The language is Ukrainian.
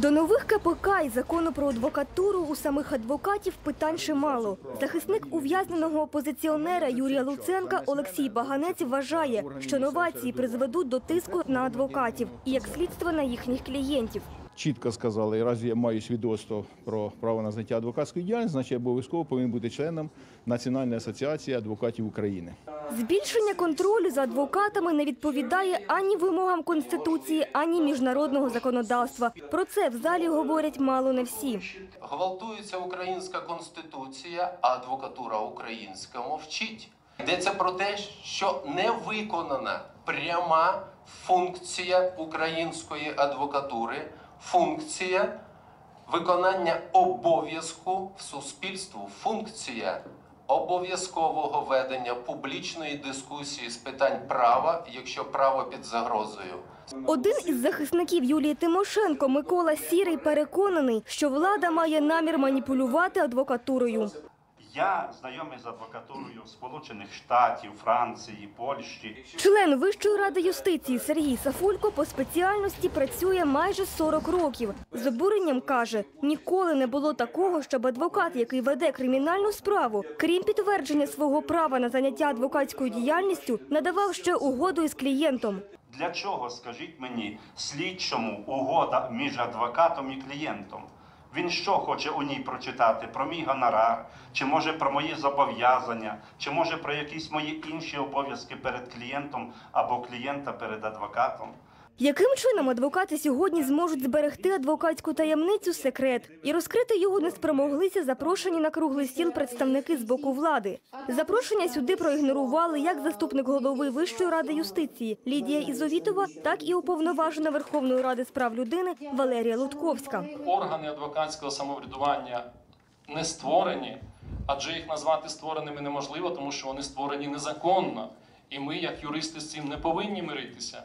До нових КПК і закону про адвокатуру у самих адвокатів питань чимало. Захисник ув'язненого опозиціонера Юрія Луценка Олексій Баганець вважає, що новації призведуть до тиску на адвокатів і як слідство на їхніх клієнтів. Чітко сказали, і раз я маю свідоцтво про право на заняття адвокатської діяльності, значить я обов'язково повинен бути членом Національної асоціації адвокатів України. Збільшення контролю за адвокатами не відповідає ані вимогам конституції, ані міжнародного законодавства. Про це в залі говорять мало не всі. Гвалтується українська конституція, а адвокатура українська мовчить. Йдеться про те, що не виконана пряма функція української адвокатури, функція виконання обов'язку в суспільству, функція обов'язкового ведення публічної дискусії з питань права, якщо право під загрозою. Один із захисників Юлії Тимошенко Микола Сірий переконаний, що влада має намір маніпулювати адвокатурою. Я знайомий з адвокатурою Сполучених Штатів, Франції, Польщі. Член Вищої ради юстиції Сергій Сафулько по спеціальності працює майже 40 років. З обуренням каже, ніколи не було такого, щоб адвокат, який веде кримінальну справу, крім підтвердження свого права на заняття адвокатською діяльністю, надавав ще угоду із клієнтом. Для чого, скажіть мені, слідчому угода між адвокатом і клієнтом? Він що хоче у ній прочитати? Про мій гонорар, чи може про мої зобов'язання, чи може про якісь мої інші обов'язки перед клієнтом або клієнта перед адвокатом? Яким чином адвокати сьогодні зможуть зберегти адвокатську таємницю секрет і розкрити його не спромоглися запрошені на круглий стіл представники з боку влади. Запрошення сюди проігнорували як заступник голови Вищої ради юстиції Лідія Ізовітова, так і уповноважена Верховної ради з прав людини Валерія Лутковська. органи адвокатського самоврядування не створені, адже їх назвати створеними неможливо, тому що вони створені незаконно. І ми, як юристи, з цим не повинні миритися.